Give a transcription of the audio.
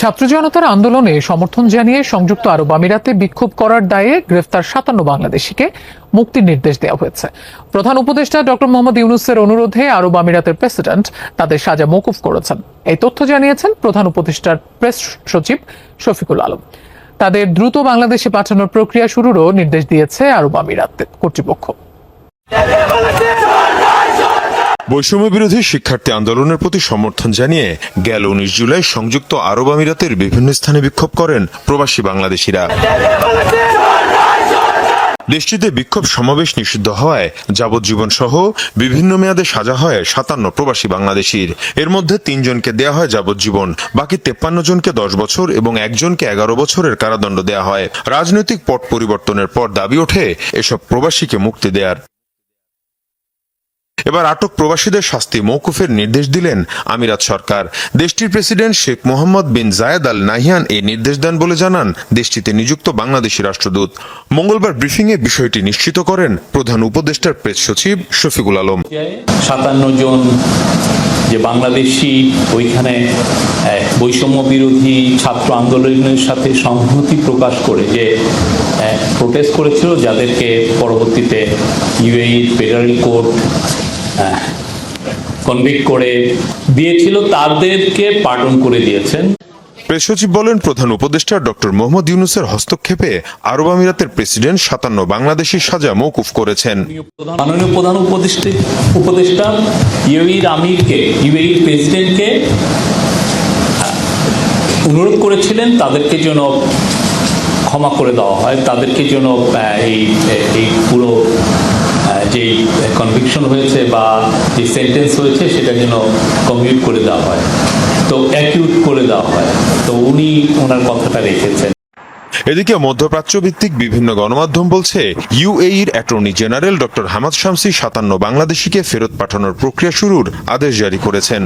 ছাত্র জনতার আন্দোলনে সমর্থন জানিয়ে সংযুক্ত আরব আমিরাতে বিক্ষোভ করার দায়ে গ্রেফতার সাতান্ন বাংলাদেশিকে মুক্তির নির্দেশ দেওয়া হয়েছে। প্রধান উপদেষ্টা ডক্টর মোহাম্মদ ইউনুসের অনুরোধে আরব আমিরাতের প্রেসিডেন্ট তাদের সাজা মৌকুফ করেছেন। এই তথ্য জানিয়েছেন প্রধান উপদেষ্টার প্রেস সচিব শফিকুল আলম। তাদের দ্রুত বাংলাদেশে পাঠানোর প্রক্রিয়া শুরুরও নির্দেশ দিয়েছে আরব আমিরাত কর্তৃপক্ষ। বৈষম্য বিরোধী শিক্ষার্থী আন্দোলনের প্রতি সমর্থন জানিয়ে গেল উনিশ জুলাই সংযুক্ত আরব আমিরাতের বিভিন্ন স্থানে বিক্ষোভ করেন প্রবাসী বাংলাদেশিরা। দেশটিতে বিক্ষোভ সমাবেশ নিষিদ্ধ হওয়ায় যাবজ্জীবন সহ বিভিন্ন মেয়াদে সাজা হয় সাতান্ন প্রবাসী বাংলাদেশির। এর মধ্যে তিনজনকে দেয়া হয় যাবজ্জীবন, বাকি তেপ্পান্ন জনকে দশ বছর এবং একজনকে এগারো বছরের কারাদণ্ড দেয়া হয়। রাজনৈতিক পট পরিবর্তনের পর দাবি ওঠে এসব প্রবাসীকে মুক্তি দেয়ার। এবার আটক প্রবাসীদের শাস্তি মৌকুফের নির্দেশ দিলেন আমিরাত সরকার। দেশটির president Sheikh Mohammed bin Zayed Al Nahyan এই নির্দেশ দেন বলে জানান দেশটিতে নিযুক্ত বাংলাদেশি রাষ্ট্রদূত। মঙ্গলবার ব্রিফিংয়ে বিষয়টি নিশ্চিত করেন প্রধান উপদেষ্টার প্রেস সচিব শফিকুল আলম। সাতান্ন জন যে বাংলাদেশি ওইখানে বৈষম্য বিরোধী ছাত্র আন্দোলনের সাথে সংহতি প্রকাশ করে যে প্রোটেস্ট করেছিল, যাদেরকে পরবর্তীতে ইউএই ফেডারেল কোর্ট কনভিক্ট করে দিয়েছিল তাদেরকে পার্ডন করে দিয়েছেন। প্রেস সচিব বলেন প্রধান উপদেষ্টা ডক্টর মোহাম্মদ ইউনুসের হস্তক্ষেপে আরব আমিরাতের প্রেসিডেন্ট সাতান্ন বাংলাদেশি সাজা মৌকুফ করেছেন। মাননীয় প্রধান উপদেষ্টা উপদেষ্টা ইউএইর আমিরকে ইউএইর প্রেসিডেন্টকে অনুরোধ করেছিলেন তাদেরকে যেন ক্ষমা করে দেওয়া হয় তাদেরকে যেন এই এই পুরো যেই কনভিকশন হয়েছে বা যে সেন্টেন্স হয়েছে সেটা যেন কমিউট করে দেওয়া হয়। তো অ্যাকিউট করে দেওয়া হয়। তো উনি ওনার কথাটা রেখেছেন। এদিকে মধ্যপ্রাচ্য ভিত্তিক বিভিন্ন গণমাধ্যম বলছে ইউএইর attorney general doctor Hamad Shamsi সাতান্ন বাংলাদেশিকে ফেরত পাঠানোর প্রক্রিয়া শুরুর আদেশ জারি করেছেন।